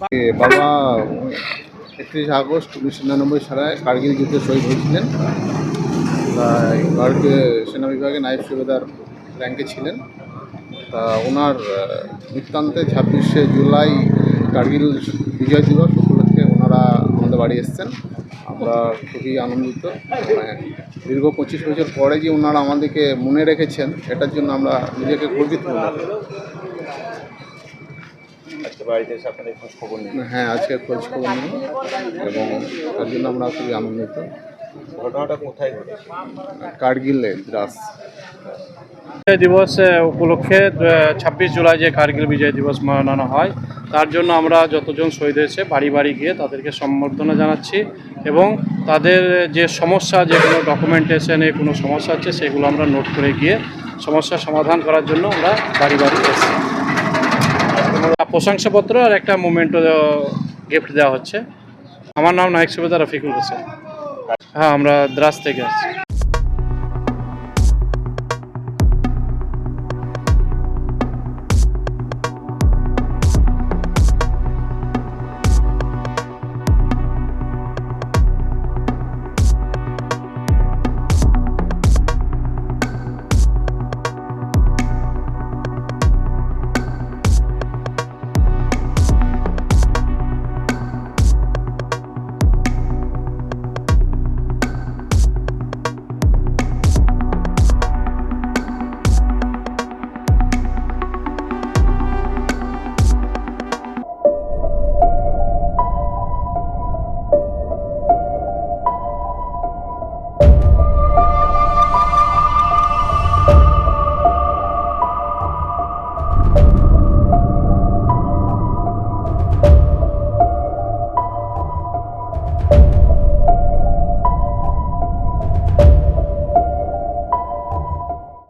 বাবা একত্রিশ আগস্ট উনিশশো নিরানব্বই সালে কার্গিল যুদ্ধে শহীদ হয়েছিলেন। কার্গিল সেনা বিভাগে নাইব সুবেদার র্যাঙ্কে ছিলেন। তা ওনার বৃত্তান্তে ছাব্বিশে জুলাই কার্গিল বিজয় দিবস উপলক্ষে ওনারা আমাদের বাড়ি এসছেন। আমরা খুবই আনন্দিত। মানে দীর্ঘ পঁচিশ বছর পরে যে ওনারা আমাদেরকে মনে রেখেছেন এটার জন্য আমরা নিজেকে গর্বিত মনে আজকে বাড়িতে এসে আপনাদের খোঁজ খবর নিন। হ্যাঁ আজকে খোঁজ খবর নিই এবং তার জন্য আমরা খুবই আনন্দিত। ঘটনাটা কোথায় ঘটেছে? কার্গিলে দ্রাস। বিজয় দিবস উপলক্ষে ছাব্বিশ জুলাই যে কার্গিল বিজয় দিবস মানানো হয় তার জন্য আমরা যতজন শহীদ হয়েছে বাড়ি বাড়ি গিয়ে তাদেরকে সম্বর্ধনা জানাচ্ছি এবং তাদের যে সমস্যা যে কোনো ডকুমেন্টেশনে কোনো সমস্যা আছে সেগুলো আমরা নোট করে গিয়ে সমস্যার সমাধান করার জন্য আমরা বাড়ি বাড়ি এসেছি। প্রশংসাপত্র আর একটা মোমেন্টো গিফট দেওয়া হচ্ছে। আমার নাম নায়ক সুবেদার রফিকুল হোসেন। হ্যাঁ আমরা দ্রাস থেকে আসছি।